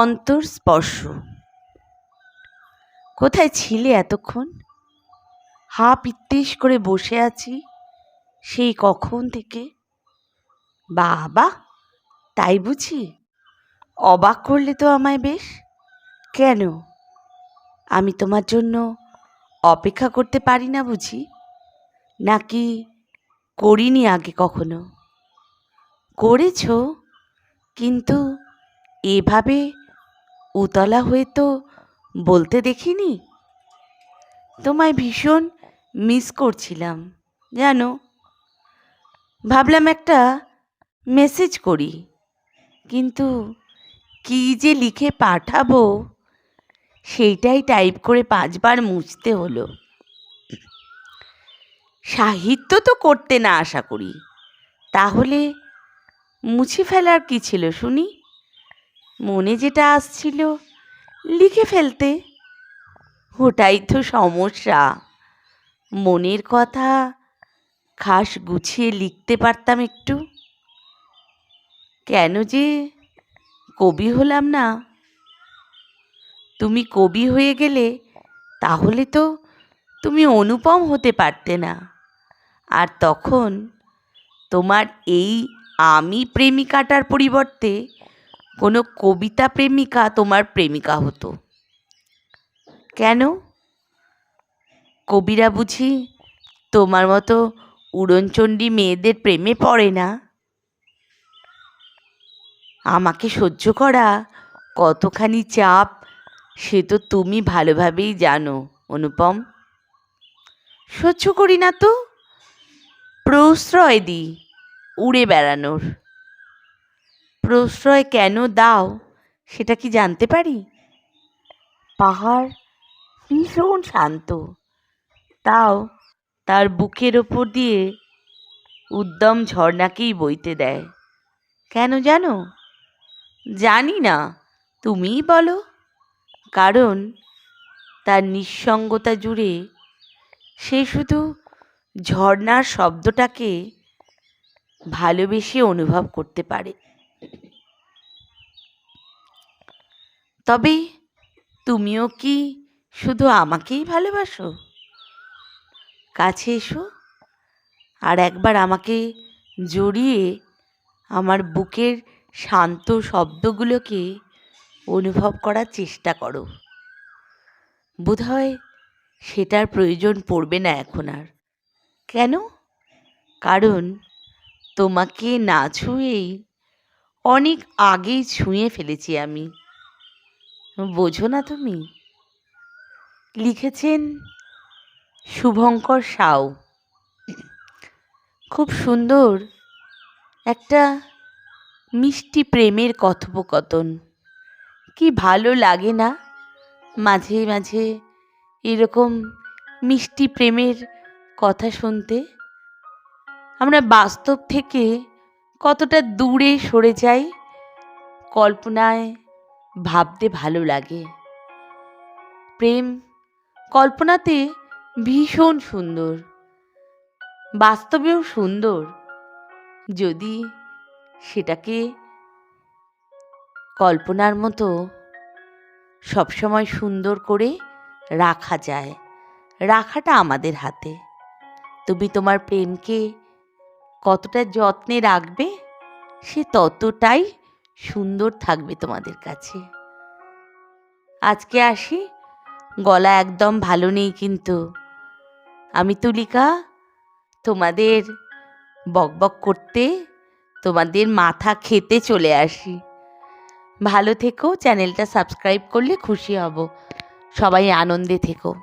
অন্তর্স্পর্শ কোথায় ছিলে এতক্ষণ? হা পিত্তিস করে বসে আছি সেই কখন থেকে? বাবা, তাই বুঝি? অবাক করলে তো আমায় বেশ। কেন? আমি তোমার জন্য অপেক্ষা করতে পারি না বুঝি? নাকি করিনি আগে কখনো? করেছ, কিন্তু এভাবে উতলা হয়ে তো বলতে দেখিনি। তোমায় ভীষণ মিস করছিলাম, জানো? ভাবলাম একটা মেসেজ করি, কিন্তু কী যে লিখে পাঠাবো, সেইটাই টাইপ করে পাঁচবার মুছতে হলো। সাহিত্য তো করতে না আশা করি, তাহলে মুছে ফেলার কি ছিল শুনি? মনে যেটা আসছিল, লিখে ফেলতে। ওটাই তো সমস্যা। মনের কথা খাস গুছিয়ে লিখতে পারতাম একটু। কেন যে কবি হলাম না। তুমি কবি হয়ে গেলে তাহলে তো তুমি অনুপম হতে পারতে না। আর তখন তোমার এই আমি প্রেমিকাটার পরিবর্তে কোনো কবিতা প্রেমিকা তোমার প্রেমিকা হতো। কেন? কবিরা বুঝি তোমার মতো উড়নচণ্ডী মেয়েদের প্রেমে পড়ে না। আমাকে সহ্য করা কতখানি চাপ, সে তো তুমি ভালোভাবেই জানো, অনুপম। সহ্য করি না তো। প্রশ্রয় দিই উড়ে বেড়ানোর। প্রশ্রয় কেন দাও, সেটা কি জানতে পারি? পাহাড় ভীষণ শান্ত। তাও তার বুকের ওপর দিয়ে উদ্যম ঝর্ণাকেই বইতে দেয়। কেন জানো? জানি না, তুমিই বলো। কারণ তার নিঃসঙ্গতা জুড়ে সে শুধু ঝর্ণার শব্দটাকে ভালোবেসে অনুভব করতে পারে। তবে তুমিও কি শুধু আমাকেই ভালোবাসো? কাছে এসো আর একবার আমাকে জড়িয়ে আমার বুকের শান্ত শব্দগুলোকে অনুভব করার চেষ্টা করো। বোধহয় সেটার প্রয়োজন পড়বে না এখন আর। কেন? কারণ তোমাকে না ছুঁয়েই অনেক আগেই ছুঁয়ে ফেলেছি আমি। বোঝো না তুমি। লিখেছেন শুভঙ্কর সাউ। খুব সুন্দর একটা মিষ্টি প্রেমের কথোপকথন। কি ভালো লাগে না মাঝে মাঝে এরকম মিষ্টি প্রেমের কথা শুনতে? আমরা বাস্তব থেকে কতটা দূরে সরে যাই কল্পনায় ভাবতে ভালো লাগে। প্রেম কল্পনাতে ভীষণ সুন্দর। বাস্তবেও সুন্দর। যদি সেটাকে কল্পনার মতো সবসময় সুন্দর করে রাখা যায়, রাখাটা আমাদের হাতে। তুমি তোমার প্রেমকে কতটা যত্নে রাখবে, সে ততটাই সুন্দর থাকবে তোমাদের কাছে। আজকে আসি, গলা একদম ভালো নেই কিন্তু। আমি তুলিকা, তোমাদের বকবক করতে, তোমাদের মাথা খেতে চলে আসি। ভালো থেকো, চ্যানেলটা সাবস্ক্রাইব করলে খুশি হব। সবাই আনন্দে থেকো।